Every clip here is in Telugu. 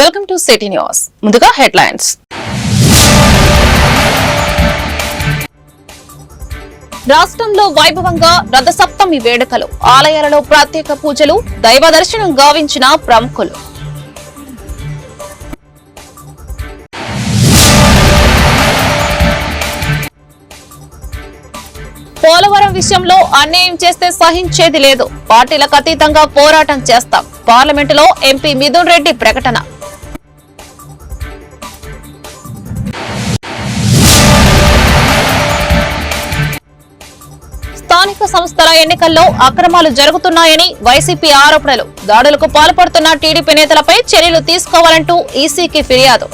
Welcome to city news. ముందుగా హెడ్లైన్స్. రాష్ట్రంలో వైభవంగా రథసప్తమి వేడుకలు ఆలయాలలో ప్రత్యేక పూజలు దైవ దర్శనం గావించిన ప్రముఖులు. పోలవరం విషయంలో అన్యాయం చేస్తే సహించేది లేదు. పార్టీలకు అతీతంగా పోరాటం చేస్తాం. పార్లమెంటులో ఎంపీ మిథున్ రెడ్డి ప్రకటన. స్థానిక సంస్థల ఎన్నికల్లో అక్రమాలు జరుగుతున్నాయని వైసీపీ ఆరోపణలు. దాడులకు పాల్పడుతున్న టీడీపీ నేతలపై చర్యలు తీసుకోవాలంటూ ఈసీకి ఫిర్యాదు.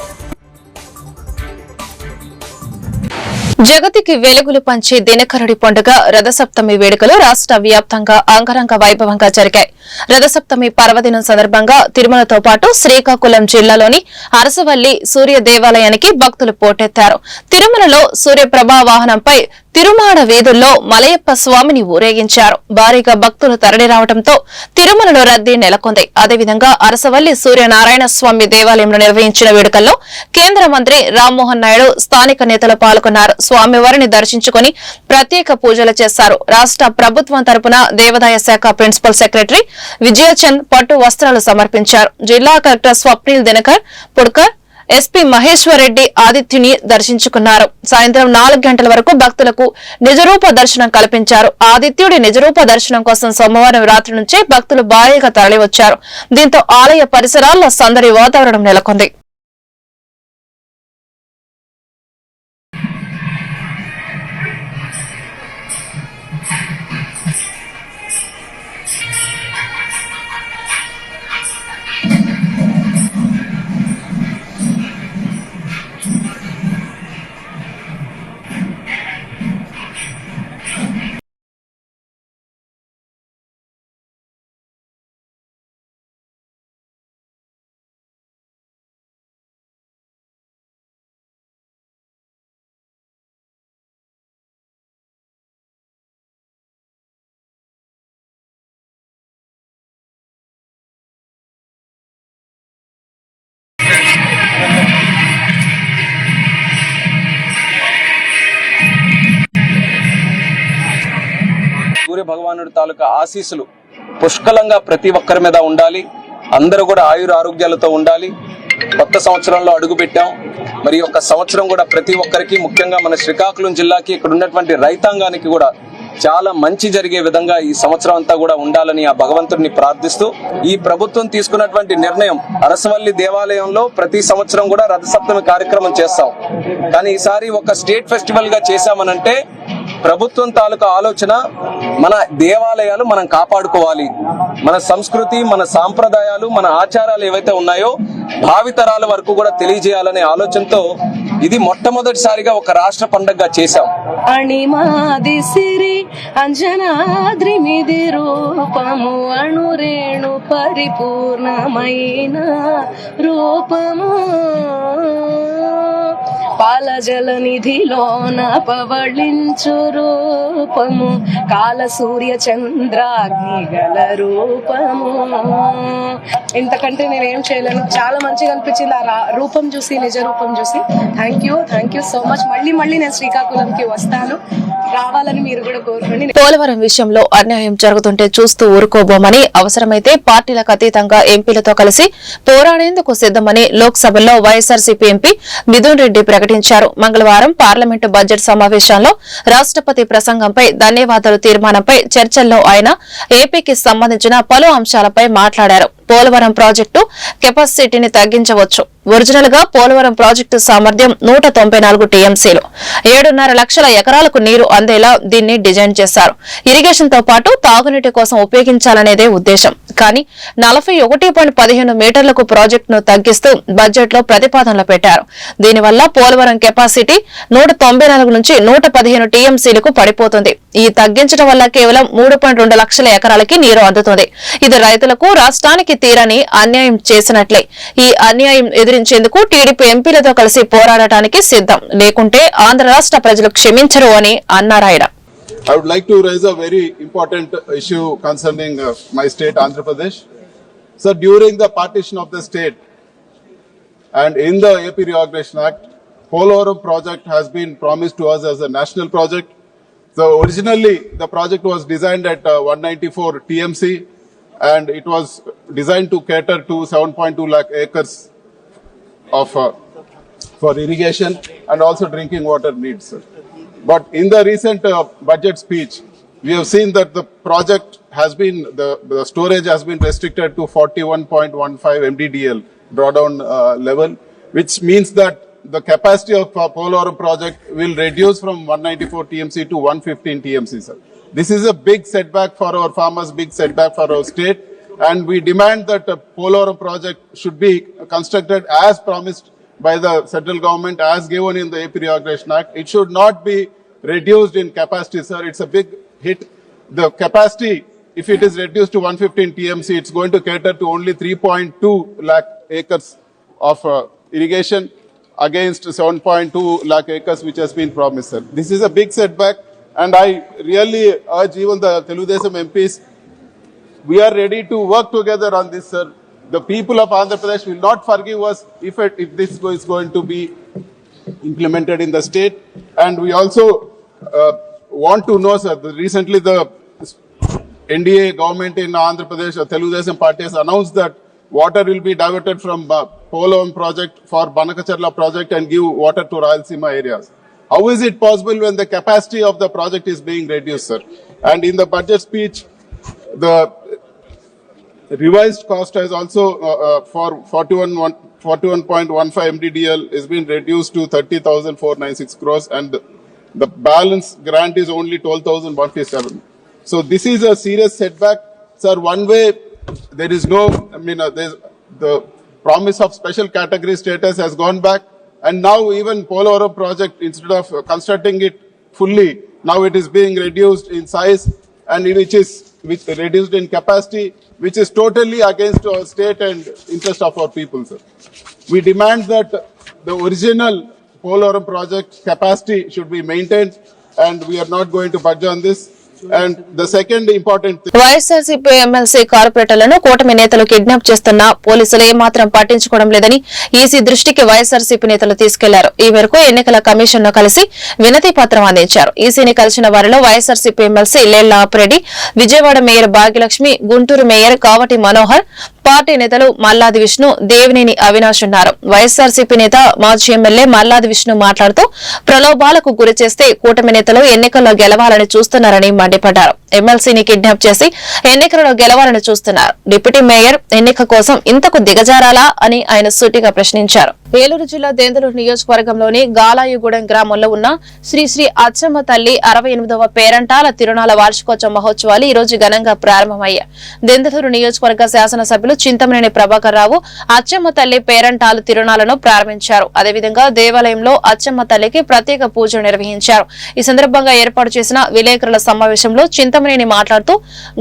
జగతికి వెలుగులు పంచే దినకరుడి పండుగ రథసప్తమి వేడుకలు రాష్ట్ర వ్యాప్తంగా అంగరంగ వైభవంగా జరిగాయి. రథసప్తమి పర్వదినం సందర్భంగా తిరుమలతో పాటు శ్రీకాకుళం జిల్లాలోని అరసవల్లి సూర్య దేవాలయానికి భక్తులు పోటెత్తారు. తిరుమలలో సూర్యప్రభా వాహనంపై తిరుమాడ వీధుల్లో మలయప్ప స్వామిని ఊరేగించారు. భారీగా భక్తులు తరలి రావడంతో తిరుమలలో రద్దీ నెలకొంది. అదేవిధంగా అరసవల్లి సూర్యనారాయణ స్వామి దేవాలయంలో నిర్వహించిన వేడుకల్లో కేంద్ర మంత్రి రామ్మోహన్ నాయుడు స్థానిక నేతలు పాల్గొన్నారు. స్వామివారిని దర్శించుకుని ప్రత్యేక పూజలు చేశారు. రాష్ట్ర ప్రభుత్వం తరపున దేవాదాయ శాఖ ప్రిన్సిపల్ సెక్రటరీ విజయచంద్ పట్టు వస్త్రాలు సమర్పించారు. జిల్లా కలెక్టర్ స్వప్నిల్ దినకర్ పుడ్కర్ ఎస్పీ మహేశ్వరరెడ్డి ఆదిత్యుని దర్శించుకున్నారు. సాయంత్రం నాలుగు గంటల వరకు భక్తులకు నిజరూప దర్శనం కల్పించారు. ఆదిత్యుడి నిజరూప దర్శనం కోసం సోమవారం రాత్రి నుంచే భక్తులు భారీగా తరలివచ్చారు. దీంతో ఆలయ పరిసరాల్లో సందడి వాతావరణం నెలకొంది. భగవానుడి తాలూకా ఆశీస్సులు పుష్కలంగా ప్రతి ఒక్కరి మీద ఉండాలి. అందరూ కూడా ఆయుర ఆరోగ్యాలతో ఉండాలి. కొత్త సంవత్సరంలో అడుగు పెట్టాం. మరి ఈ యొక్క సంవత్సరం కూడా ప్రతి ఒక్కరికి ముఖ్యంగా మన శ్రీకాకుళం జిల్లాకి ఇక్కడ ఉన్నటువంటి రైతాంగానికి కూడా చాలా మంచి జరిగే విధంగా ఈ సంవత్సరం అంతా కూడా ఉండాలని ఆ భగవంతుడిని ప్రార్థిస్తూ ఈ ప్రభుత్వం తీసుకున్నటువంటి నిర్ణయం అరసవల్లి దేవాలయంలో ప్రతి సంవత్సరం కూడా రథసప్తమి కార్యక్రమం చేస్తాం. కానీ ఈసారి ఒక స్టేట్ ఫెస్టివల్గా చేశామనంటే ప్రభుత్వం తాలూకా ఆలోచన మన దేవాలయాలు మనం కాపాడుకోవాలి. మన సంస్కృతి మన సాంప్రదాయాలు మన ఆచారాలు ఏవైతే ఉన్నాయో భావితరాల వరకు కూడా తెలియజేయాలనే ఆలోచనతో ఇది మొట్టమొదటిసారిగా ఒక రాష్ట్ర పండగగా చేశాం. అణిమాది సిరి అంజనాద్రి మిది రూపము అణురేణు పరిపూర్ణమైన రూపము. పాలజల నిధిలోన పవళించు రూపము కాల సూర్య చంద్రాగ్ని గల రూపము. ఇంతకంటే నేనేం చేయలేను. చాలా మంచిగా అనిపించింది ఆ రా- రూపం చూసి నిజ రూపం చూసి. Thank you thank you so much మళ్ళీ మళ్ళీ నేను శ్రీకాకుళంకి వస్తాను. రావాలని మీరు కూడా కోరుకోండి. పోలవరం విషయంలో అన్యాయం జరుగుతుంటే చూస్తూ ఊరుకోబోమని అవసరమైతే పార్టీలకు అతీతంగా ఎంపీలతో కలిసి పోరాడేందుకు సిద్దమని లోక్సభలో వైఎస్ఆర్సీపీ ఎంపీ మిథున్ రెడ్డి ప్రకటించారు. మంగళవారం పార్లమెంటు బడ్జెట్ సమావేశంలో రాష్ట్రపతి ప్రసంగంపై ధన్యవాదాలు తీర్మానంపై చర్చల్లో ఆయన ఏపీకి సంబంధించిన పలు అంశాలపై మాట్లాడారు. పోలవరం ప్రాజెక్టు కెపాసిటీని తగ్గించవచ్చు. ఒరిజినల్గా పోలవరం ప్రాజెక్టు సామర్థ్యం నూట తొంభై నాలుగు టీఎంసీలు. ఏడున్నర లక్షల ఎకరాలకు నీరు అందేలా దీన్ని డిజైన్ చేశారు. ఇరిగేషన్తో పాటు తాగునీటి కోసం ఉపయోగించాలనేదే ఉద్దేశం. కానీ నలభై ఒకటి పాయింట్ పదిహేను మీటర్లకు ప్రాజెక్టును తగ్గిస్తూ బడ్జెట్లో ప్రతిపాదనలు పెట్టారు. దీనివల్ల పోలవరం కెపాసిటీ నూట తొంభై నాలుగు నుంచి నూట పదిహేను టీఎంసీలకు పడిపోతుంది. ఈ తగ్గించడం వల్ల కేవలం మూడు పాయింట్ రెండు లక్షల ఎకరాలకి నీరు అందుతుంది. ఇది రైతులకు రాష్ట్రానికి ఎవరికి తీరని అన్యాయం చేసినట్లే ఈ అన్యాయం ఎదిరించేందుకు టీడీపీ ఎంపీలతో కలిసి పోరాడటానికి సిద్ధం లేకుంటే ఆంధ్ర రాష్ట్ర ప్రజలు క్షమించరు అని అన్నారాయన I would like to raise a very important issue concerning uh, my state, Andhra Pradesh. So during the partition of the state, And in the AP Reorganization Act, Polorum project has been promised to us as a national project. So originally, the project was designed at uh, 194 TMC and it was designed to cater to 7.2 lakh acres of uh, for irrigation and also drinking water needs. But in the recent uh, budget speech, we have seen that the project has been, the, the storage has been restricted to 41.15 MDDL drawdown uh, level, which means that the capacity of uh, Polorum project will reduce from 194 TMC to 115 TMC, sir. This is a big setback for our farmers, big setback for our state, and we demand that the Polorum project should be constructed as promised by the central government, as given in the AP Reorganization Act. It should not be reduced in capacity, sir. It's a big hit. The capacity, if it is reduced to 115 TMC, it's going to cater to only 3.2 lakh acres of uh, irrigation against 7.2 lakh acres which has been promised, sir. This is a big setback, and I really urge even the Teludesam MPs we are ready to work together on this, sir. The people of Andhra Pradesh will not forgive us if it, if this is going to be implemented in the state. And we also uh, want to know, sir, recently the NDA government in Andhra Pradesh, uh, Teludesam party has announced that water will be diverted from uh, project for Banakacharla project and give water to Rayalaseema areas. How is it possible when the capacity of the project is being reduced, sir? And in the budget speech, the revised cost has also uh, uh, for 41 one- 41.15 MDDL is been reduced to 30,496 crores and the, balance grant is only 12,157. So this is a serious setback. Sir, one way there is no, I mean, uh, the promise of special category status has gone back and now even Polorum project instead of constructing it fully, now it is being reduced in size and which is which reduced in capacity, which is totally against our state and interest of our people, sir. We demand that the original Polorum project capacity should be maintained and we are not going to budge on this. And the second important YSRCP MLC కార్పొరేటర్లను కూటమి నేతలు కిడ్నాప్ చేస్తున్న పోలీసులు ఏమాత్రం పట్టించుకోవడం లేదని ఈసీ దృష్టికి వైఎస్ఆర్సీపీ నేతలు తీసుకెళ్ళారు. ఈ మేరకు ఎన్నికల కమిషన్ను కలిసి వినతి పత్రం అందించారు. ఈసీని కలిసిన వారిలో YSRCP MLC Lella Appireddy Vijayawada mayor Bhagyalakshmi Guntur mayor Kavati Manohar party నేతలు మల్లాది విష్ణు దేవినేని అవినాష్ ఉన్నారు. వైఎస్ఆర్సీపీ నేత మాజీ ఎమ్మెల్యే మల్లాది విష్ణు మాట్లాడుతూ ప్రలోభాలకు గురి చేస్తే కూటమి నేతలు ఎన్నికల్లో గెలవాలని చూస్తున్నారని మండిపడ్డారు ఎమ్మెల్సీని కిడ్నాప్ చేసి ఎన్నికలలో గెలవాలని చూస్తున్నారు. డిప్యూటీ మేయర్ ఎన్నిక కోసం ఇంతకు దిగజారాలా అని ఆయన సూటిగా ప్రశ్నించారు. ఏలూరు జిల్లా దేందలూరు నియోజకవర్గంలోని గాలాయుగూడెం గ్రామంలో ఉన్న శ్రీ శ్రీ అచ్చమ్మ తల్లి అరవై ఎనిమిదవ పేరంటాల తిరునాల వార్షికోత్సవ మహోత్సవాలు ఈ రోజు ఘనంగా ప్రారంభమయ్యాయి. దేందలూరు నియోజకవర్గ శాసనసభ్యులు చింతమనేని ప్రభాకర్ రావు అచ్చమ్మ తల్లి పేరంటాలు తిరునాలను ప్రారంభించారు. అదేవిధంగా దేవాలయంలో అచ్చమ్మ తల్లికి ప్రత్యేక పూజలు నిర్వహించారు. ఈ సందర్భంగా ఏర్పాటు చేసిన విలేకరుల సమావేశంలో చింతమనేని మాట్లాడుతూ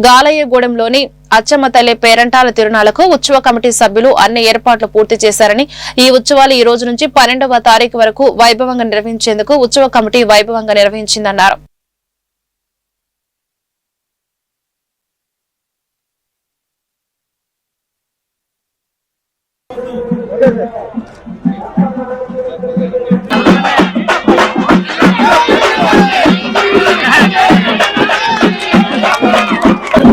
గాలయ్యగూడెంలోని అచ్చమ్మ తల్లి పేరంటాల తిరునాలకు ఉత్సవ కమిటీ సభ్యులు అన్ని ఏర్పాట్లు పూర్తి చేశారని ఈ ఉత్సవాలు ఈ రోజు నుంచి పన్నెండవ తారీఖు వరకు వైభవంగా నిర్వహించేందుకు ఉత్సవ కమిటీ వైభవంగా నిర్వహించిందన్నారు.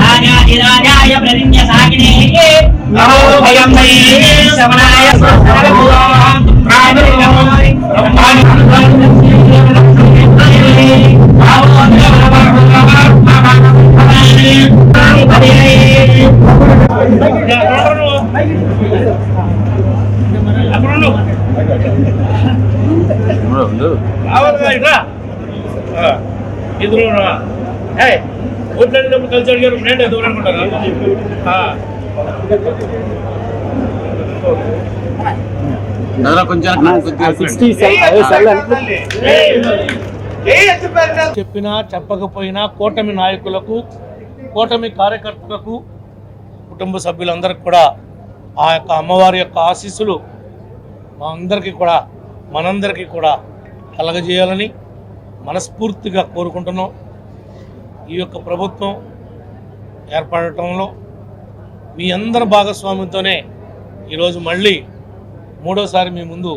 राजाधिराजाय प्रतिज्ञसागिने नमो भयम्बये शमनाय అప్పుడు ఇద్దరు హే ఓట్లేటప్పుడు కలిసి అడిగారు. ఎదురు అనుకుంటారా? ఆ. చెప్పినా చెప్పకపోయినా కూటమి నాయకులకు కూటమి కార్యకర్తలకు కుటుంబ సభ్యులందరికీ కూడా ఆ యొక్క అమ్మవారి యొక్క ఆశీస్సులు మా అందరికీ కూడా మనందరికీ కూడా కలగజేయాలని మనస్ఫూర్తిగా కోరుకుంటున్నాం. ఈ యొక్క ప్రభుత్వం ఏర్పడటంలో మీ అందరి భాగస్వామ్యంతోనే ఈరోజు మళ్ళీ మూడోసారి మీ ముందు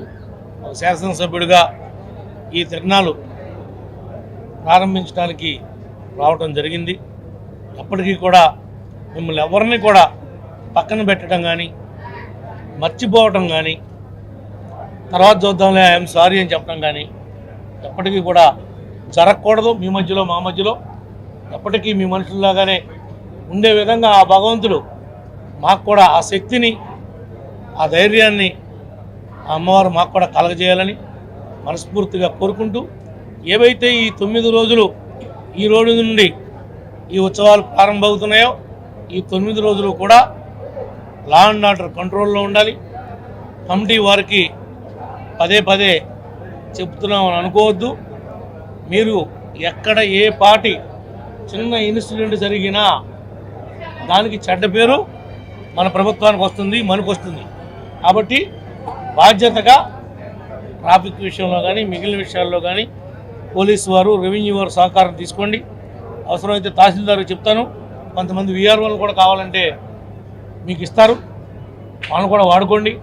ఒక శాసనసభ్యుడిగా ఈ తిరణాలు ప్రారంభించడానికి రావటం జరిగింది. ఎప్పటికీ కూడా మిమ్మల్ని ఎవరిని కూడా పక్కన పెట్టడం కానీ మర్చిపోవటం కానీ తర్వాత చూద్దాంలే ఐఎమ్ సారీ అని చెప్పడం కానీ ఎప్పటికీ కూడా జరగకూడదు మీ మధ్యలో మా మధ్యలో. ఎప్పటికీ మీ మనుషుల్లాగానే ఉండే విధంగా ఆ భగవంతుడు మాకు కూడా ఆ శక్తిని ఆ ధైర్యాన్ని ఆ అమ్మవారు మాకు కూడా కలగజేయాలని మనస్ఫూర్తిగా కోరుకుంటూ ఏవైతే ఈ తొమ్మిది రోజులు ఈ రోజు నుండి ఈ ఉత్సవాలు ప్రారంభమవుతున్నాయో ఈ తొమ్మిది రోజులు కూడా లా అండ్ ఆర్డర్ కంట్రోల్లో ఉండాలి. కమిటీ వారికి పదే పదే చెప్తున్నామని అనుకోవద్దు. మీరు ఎక్కడ ఏ పార్టీ చిన్న ఇన్సిడెంట్ జరిగినా దానికి చెడ్డ పేరు మన ప్రభుత్వానికి వస్తుంది మనకు వస్తుంది. కాబట్టి బాధ్యతగా ట్రాఫిక్ విషయంలో కానీ మిగిలిన విషయాల్లో కానీ పోలీసు వారు రెవెన్యూ వారు సహకారం తీసుకోండి. అవసరమైతే తహసీల్దార్ చెప్తాను. కొంతమంది విఆర్ఓలు కూడా కావాలంటే మీకు ఇస్తారు. వాళ్ళు కూడా వాడుకోండి.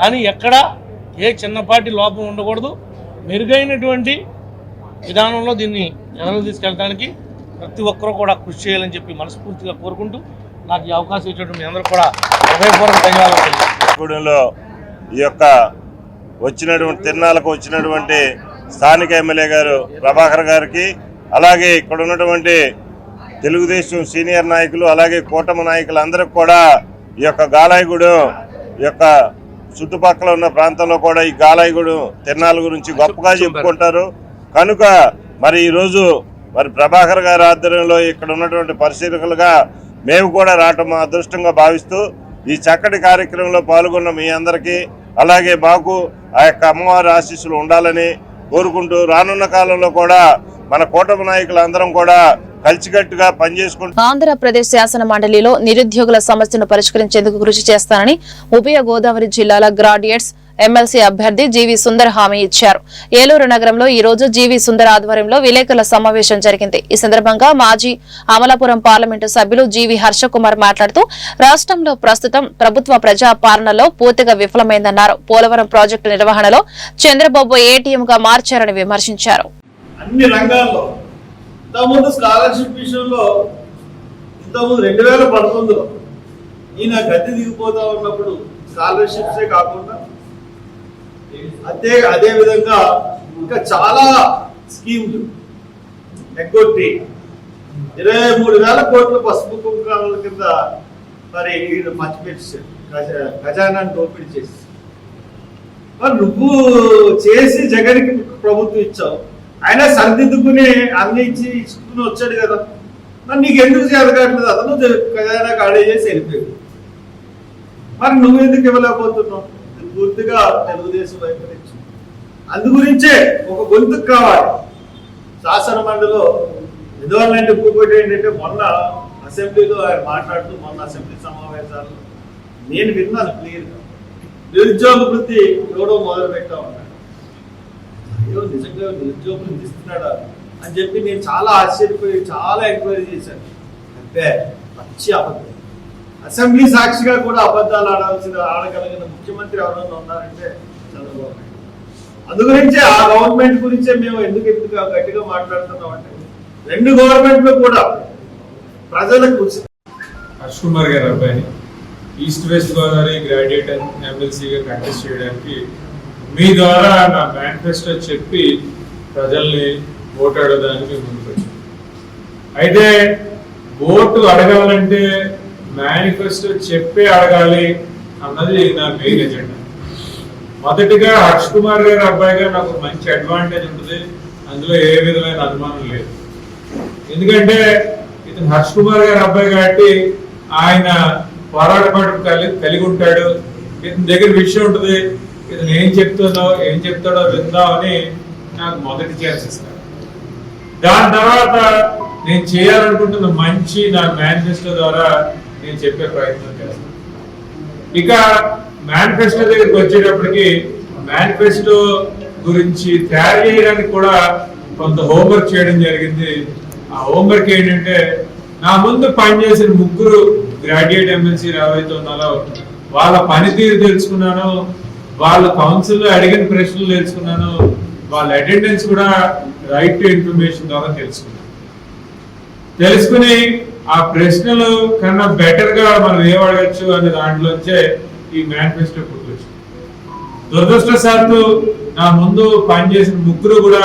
కానీ ఎక్కడ ఏ చిన్నపాటి లోపం ఉండకూడదు. మెరుగైనటువంటి విధానంలో దీన్ని ఎదలు తీసుకెళ్ళడానికి ప్రతి ఒక్కరూ కూడా కృషి చేయాలని చెప్పి మనస్ఫూర్తిగా కోరుకుంటూ నాకు ఈ అవకాశం ఇచ్చినటువంటి మీ అందరూ కూడా హృదయపూర్వక ధన్యవాదాలు ఈ యొక్క వచ్చినటువంటి తిరునాళ్ళకు వచ్చినటువంటి స్థానిక ఎమ్మెల్యే గారు ప్రభాకర్ గారికి అలాగే ఇక్కడ ఉన్నటువంటి తెలుగుదేశం సీనియర్ నాయకులు అలాగే కూటమి నాయకులు అందరికి కూడా ఈ యొక్క గాలాయగూడెం ఈ యొక్క చుట్టుపక్కల ఉన్న ప్రాంతంలో కూడా ఈ గాలాయగూడెం తిరునాళ్ళ గురించి గొప్పగా చెప్పుకుంటారు. కనుక మరి ఈరోజు మరి ప్రభాకర్ గారి ఆధ్వర్యంలో ఇక్కడ ఉన్నటువంటి పరిశీలకులుగా మేము కూడా రావటం మా అదృష్టంగా భావిస్తూ ఈ చక్కటి కార్యక్రమంలో పాల్గొన్న మీ అందరికీ అలాగే మాకు ఆ యొక్క అమ్మవారి ఆశీస్సులు ఉండాలని కోరుకుంటూ రానున్న కాలంలో కూడా మన కూటమి నాయకులందరం కూడా కలిసికట్టుగా పనిచేసుకుంటూ ఆంధ్రప్రదేశ్ శాసన మండలిలో నిరుద్యోగుల సమస్యను పరిష్కరించేందుకు కృషి చేస్తానని ఉభయ గోదావరి జిల్లాల గ్రాడ్యుయేట్స్ ఎమ్మెల్సీ అభ్యర్థి జీవి సుందర్ హామీ ఇచ్చారు. ఏలూరు నగరంలో ఈ రోజు జీవి సుందర్ ఆధ్వర్యంలో విలేకరుల సమావేశం జరిగింది. ఈ సందర్భంగా మాజీ అమలాపురం పార్లమెంటు సభ్యులు జీవి హర్షకుమార్ మాట్లాడుతూ రాష్ట్రంలో ప్రస్తుతం ప్రభుత్వ ప్రజా పాలనలో పూర్తిగా విఫలమైందన్నారు. పోలవరం ప్రాజెక్టు నిర్వహణలో చంద్రబాబు ఏటీఎం గా మార్చారని విమర్శించారు. అన్ని రంగాల్లో ఇంతకుముందు స్కాలర్షిప్ విషయంలో ఇంతకుముందు రెండు వేల పంతొమ్మిదిలో ఈయన గద్దె దిగిపోతా ఉన్నప్పుడు స్కాలర్షిప్సే కాకుండా అదే అదే విధంగా ఇంకా చాలా స్కీమ్లు ఎగ్గొట్టి ఇరవై మూడు వేల కోట్ల పసుపు కుంకాల కింద మరి ఈయన మర్చిపెట్టాడు ఖజానాన్ని దోపిడీ చేసి మరి నువ్వు చేసి జగన్కి ప్రభుత్వం ఇచ్చావు. ఆయన సరిదిద్దుకుని అన్ని ఇచ్చి ఇచ్చుకుని వచ్చాడు కదా. మరి నీకు ఎందుకు చేతకాట్లేదు అతను ఖజానా ఖాళీ చేసి వెళ్ళిపోయాడు మరి నువ్వు ఎందుకు ఇవ్వలేకపోతున్నావు? పూర్తిగా తెలుగుదేశం వైపు అందు గురించే ఒక గొంతుకు కావాలి. శాసన మండలిలో ఎందువల్లంటే ఇంకొకటి ఏంటంటే మొన్న అసెంబ్లీలో ఆయన మాట్లాడుతూ మొన్న అసెంబ్లీ సమావేశాల్లో నేను విన్నాను క్లియర్గా. నిరుద్యోగ వృత్తి ఇవ్వడం మొదలు పెట్టా ఉన్నాడు. అయ్యో నిజంగా నిరుద్యోగ వృత్తి ఇస్తున్నాడా అని చెప్పి నేను చాలా ఆశ్చర్యపోయి చాలా ఎంక్వైరీ చేశాను. అంటే పచ్చి అబద్ధం. అసెంబ్లీ సాక్షిగా కూడా అబద్ధాలు ఆడాల్సిన ఆడగలిగిన ముఖ్యమంత్రి ఎవరైనా ఉన్నారంటే చంద్రబాబు నాయుడు. అందు గురించే ఆ గవర్నమెంట్ గురించే మేము ఎందుకు ఎందుకు గట్టిగా మాట్లాడుతున్నాం అంటే రెండు గవర్నమెంట్లు కూడా ప్రజలకు హర్ష్ కుమార్ గారి అబ్బాయిని ఈస్ట్ వెస్ట్ గోదావరి గ్రాడ్యుయేట్ ఎమ్మెల్సీగా కంటెస్ట్ చేయడానికి మీ ద్వారా నా మేనిఫెస్టో చెప్పి ప్రజల్ని ఓటు అడగడానికి ముందుకు వచ్చాను అయితే ఓటు అడగాలంటే మేనిఫెస్టో చెప్పే అడగాలి అన్నది నా మెయిన్ ఎజెండా. మొదటిగా హర్ష్ కుమార్ గారి అబ్బాయి నాకు మంచి అడ్వాంటేజ్ ఉంటుంది. అందులో ఏ విధమైన అనుమానం లేదు. ఎందుకంటే ఇతను హర్ష్ కుమార్ గారి అబ్బాయి కాబట్టి ఆయన పోరాటపాటు కలిగి కలిగి ఉంటాడు. ఇతని దగ్గర విషయం ఉంటుంది. ఇతను ఏం చెప్తుందో ఏం చెప్తాడో విందామని నాకు మొదటి ఛాన్స్ ఇస్తాను దాని తర్వాత నేను చేయాలనుకుంటున్న మంచి నా మేనిఫెస్టో ద్వారా నేను చెప్పే ప్రయత్నం చేస్తాను ఇక మేనిఫెస్టో దగ్గరికి వచ్చేటప్పటికి మేనిఫెస్టో గురించి తయారు చేయడానికి కూడా కొంత హోంవర్క్ చేయడం జరిగింది. ఆ హోంవర్క్ ఏంటంటే నా ముందు పనిచేసిన ముగ్గురు గ్రాడ్యుయేట్ ఎమ్మెల్సీ ఎవరైతే ఉన్నారో వాళ్ళ పనితీరు తెలుసుకున్నాను వాళ్ళ కౌన్సిల్లో అడిగిన ప్రశ్నలు తెలుసుకున్నాను వాళ్ళ అటెండెన్స్ కూడా రైట్ టు ఇన్ఫర్మేషన్ ద్వారా తెలుసుకున్నాను. తెలుసుకుని ఆ ప్రశ్నలు కన్నా బెటర్గా మనం ఏం అడగచ్చు అనే దాంట్లోంచే ఈ మేనిఫెస్టో పుట్టుకొచ్చింది దురదృష్టవశాత్తు నా ముందు పనిచేసిన ముగ్గురు కూడా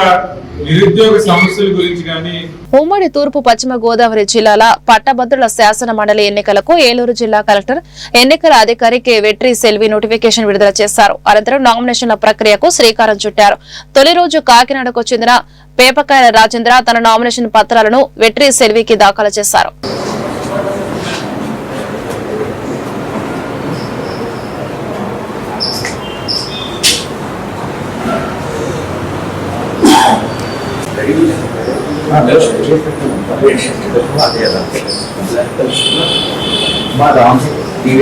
నిరుద్యోగ సమస్యల గురించి కానీ ఉమ్మడి తూర్పు పశ్చిమ గోదావరి జిల్లాల పట్టభద్రుల శాసన మండలి ఎన్నికలకు ఏలూరు జిల్లా కలెక్టర్ ఎన్నికల అధికారి కె. వెట్రి సెల్వి నోటిఫికేషన్ విడుదల చేశారు. అనంతరం నామినేషన్ల ప్రక్రియకు శ్రీకారం చుట్టారు. తొలి రోజు కాకినాడకు చెందిన పేపకాయల రాజేంద్ర తన నామినేషన్ పత్రాలను వెట్రి సెల్వికి దాఖలు చేశారు. మీ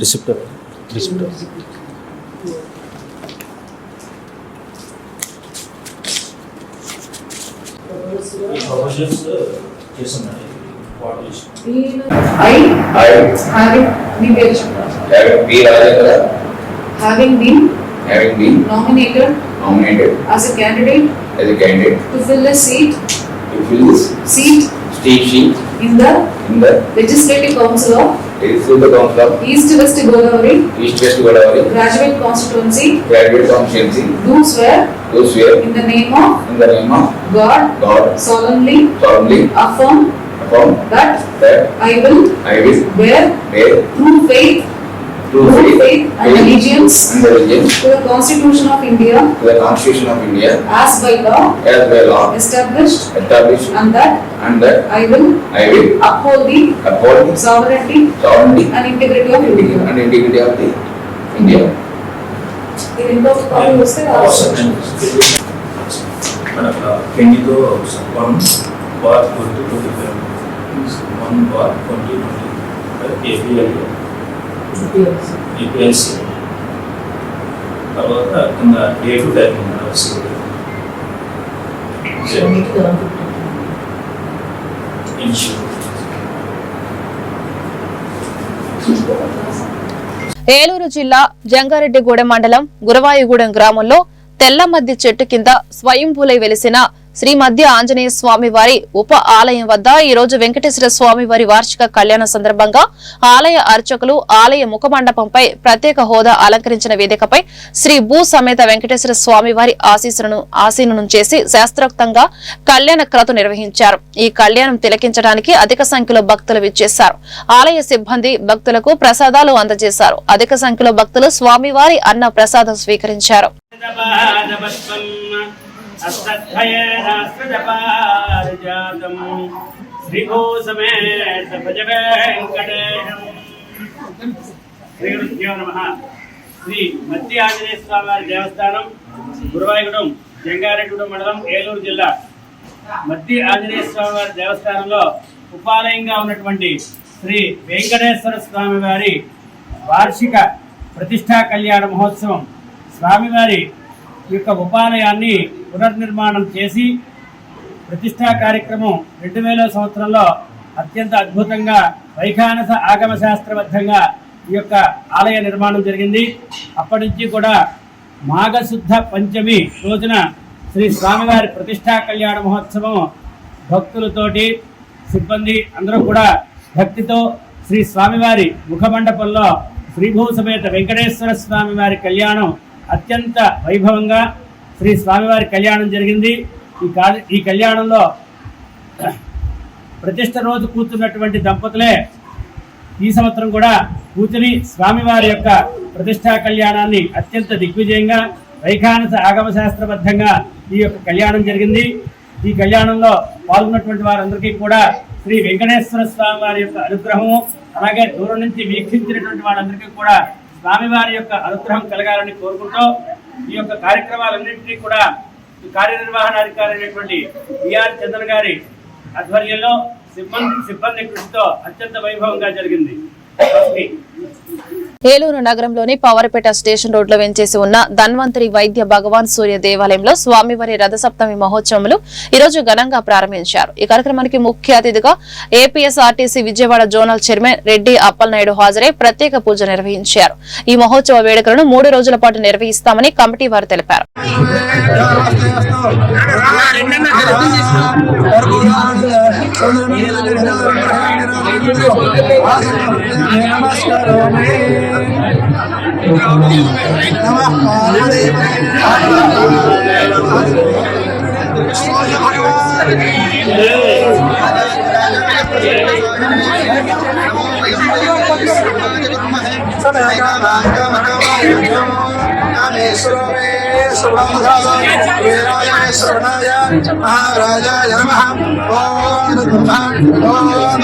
రిసిప్ట్ రిసిప్ట్ I, having, మీ పేరు చెప్పండి. having B. Rajendra, having been having been nominated nominated as a candidate as a candidate to fill a seat, to fill this seat state sheet in the in the Legislative Council of East West Godavari East West Godavari, Graduate Constituency, graduate constituency, do swear do swear in the name of in the name of God God solemnly solemnly affirm affirm that that I will I will bear bear true faith, true true faith faith and allegiance and allegiance to the Constitution of India to the Constitution of India as by law as by law established established and that and that I will I will uphold the uphold the sovereignty sovereignty and integrity of India. and integrity of the India. ఇది ఇంకొక కాపీ వస్తే రావచ్చు. మన పెళ్లితో one bar twenty twenty five one bar twenty twenty five APL EPLC తర్వాత కింద డే టు ఏలూరు జిల్లా జంగారెడ్డిగూడెం మండలం గురవాయిగూడెం గ్రామంలో తెల్లమద్ది చెట్టు కింద స్వయంభూలై వెలిసిన శ్రీ మధ్య ఆంజనేయ స్వామి వారి ఉప ఆలయం వద్ద ఈ రోజు వెంకటేశ్వర స్వామి వారి వార్షిక కళ్యాణ సందర్భంగా ఆలయ అర్చకులు ఆలయ ముఖ మండపంపై ప్రత్యేక హోదా అలంకరించిన వేదికపై శ్రీ భూ సమేత వెంకటేశ్వర స్వామి వారి ఆశీస్సులను ఆసీనం చేసి శాస్త్రోక్తంగా కళ్యాణ క్రతు నిర్వహించారు. ఈ కళ్యాణం తిలకించడానికి అధిక సంఖ్యలో భక్తులు విచ్చేశారు. ఆలయ సిబ్బంది భక్తులకు ప్రసాదాలు అందజేశారు. అధిక సంఖ్యలో భక్తులు స్వామివారి అన్న ప్రసాదం స్వీకరించారు అశ్వత్థయేనాశ్వజపారిజాతం శ్రీభూసమేత భజ వెంకటేశం శ్రీ నమ. శ్రీ మత్తి ఆంజనేయ స్వామి వారి దేవస్థానం గురువాయుగూడెం జంగారెడ్డిగూడెం మండలం ఏలూరు జిల్లా. మత్తి ఆంజనేయ స్వామి వారి దేవస్థానంలో ఉపాలయంగా ఉన్నటువంటి శ్రీ వెంకటేశ్వర స్వామి వారి వార్షిక ప్రతిష్టా కళ్యాణ మహోత్సవం స్వామివారి ఈ యొక్క ఉపాలయాన్ని పునర్నిర్మాణం చేసి ప్రతిష్టా కార్యక్రమం రెండు వేల సంవత్సరంలో అత్యంత అద్భుతంగా వైఖానస ఆగమ శాస్త్రబద్ధంగా ఈ యొక్క ఆలయ నిర్మాణం జరిగింది. అప్పటి నుంచి కూడా మాఘశుద్ధ పంచమి రోజున శ్రీ స్వామివారి ప్రతిష్టా కళ్యాణ మహోత్సవం భక్తులతోటి సిబ్బంది అందరూ కూడా భక్తితో శ్రీ స్వామివారి ముఖమండపంలో శ్రీభూ సమేత వెంకటేశ్వర స్వామివారి కళ్యాణం అత్యంత వైభవంగా శ్రీ స్వామివారి కళ్యాణం జరిగింది. ఈ ఈ కళ్యాణంలో ప్రతిష్ట రోజు కూర్చున్నటువంటి దంపతులే ఈ సంవత్సరం కూడా కూతురి స్వామివారి యొక్క ప్రతిష్టా కళ్యాణాన్ని అత్యంత దిగ్విజయంగా వైఖానస ఆగమ శాస్త్రబద్ధంగా ఈ యొక్క కళ్యాణం జరిగింది. ఈ కళ్యాణంలో పాల్గొన్నటువంటి వారందరికీ కూడా శ్రీ వెంకటేశ్వర స్వామి వారి యొక్క అనుగ్రహము అలాగే దూరం నుంచి వీక్షించినటువంటి వారందరికీ కూడా స్వామివారి యొక్క అనుగ్రహం కలగాలని కోరుకుంటూ ఈ యొక్క కార్యక్రమాలన్నింటినీ కూడా కార్యనిర్వహణాధికారి అయినటువంటి బిఆర్ చంద్ర గారి ఆధ్వర్యంలో సిబ్బంది సిబ్బంది కృషితో అత్యంత వైభవంగా జరిగింది. ఏలూరు నగరంలోని పవర్పేట స్టేషన్ రోడ్లో వెంచేసి ఉన్న ధన్వంతరి వైద్య భగవాన్ సూర్య దేవాలయంలో స్వామివారి రథసప్తమి మహోత్సవములు ఈరోజు ఘనంగా ప్రారంభించారు. ఈ కార్యక్రమానికి ముఖ్య అతిథిగా APSRTC Vijayawada zonal chairman Reddy Appalanaidu హాజరై ప్రత్యేక పూజ నిర్వహించారు. ఈ మహోత్సవ వేడుకలను మూడు రోజుల పాటు నిర్వహిస్తామని కమిటీ వారు తెలిపారు. నమస్కారం महाराजाय नमः ॐ ॐ ॐ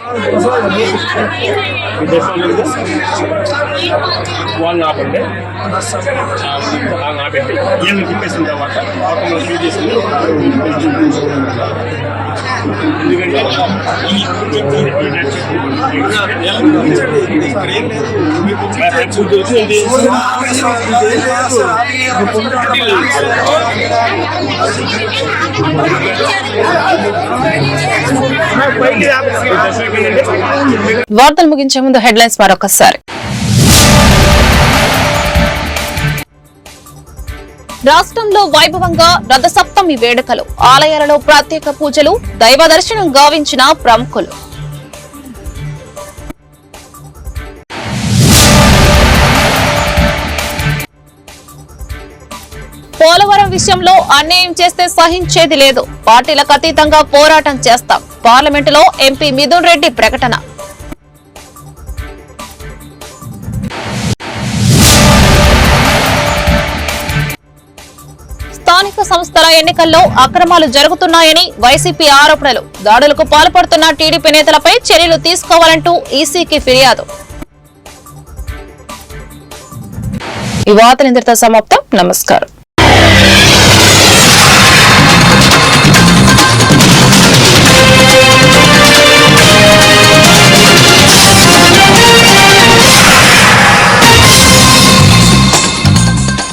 బ్రహ్మ బ్రహ్మ శివో మే వాళ్ళు ఆపండి ఏమి తిప్పేసిన తర్వాత ఆపంలో ఫీల్ చేసుకుని వార్తలు ముగించే ముందు హెడ్లైన్స్ మరొకసారి. రాష్ట్రంలో వైభవంగా రథసప్తమి వేడుకలు. ఆలయాలలో ప్రత్యేక పూజలు దైవ దర్శనం గావించిన ప్రముఖులు. పోలవరం విషయంలో అన్యాయం చేస్తే సహించేది లేదు. పార్టీలకు అతీతంగా పోరాటం చేస్తాం. పార్లమెంటులో ఎంపీ మిథున్ రెడ్డి ప్రకటన. స్థానిక సంస్థల ఎన్నికల్లో అక్రమాలు జరుగుతున్నాయని వైసీపీ ఆరోపణలు. దాడులకు పాల్పడుతున్న టీడీపీ నేతలపై చర్యలు తీసుకోవాలంటూ ఈసీకి ఫిర్యాదు. ఈ వార్తలు సమాప్తం. నమస్కారం.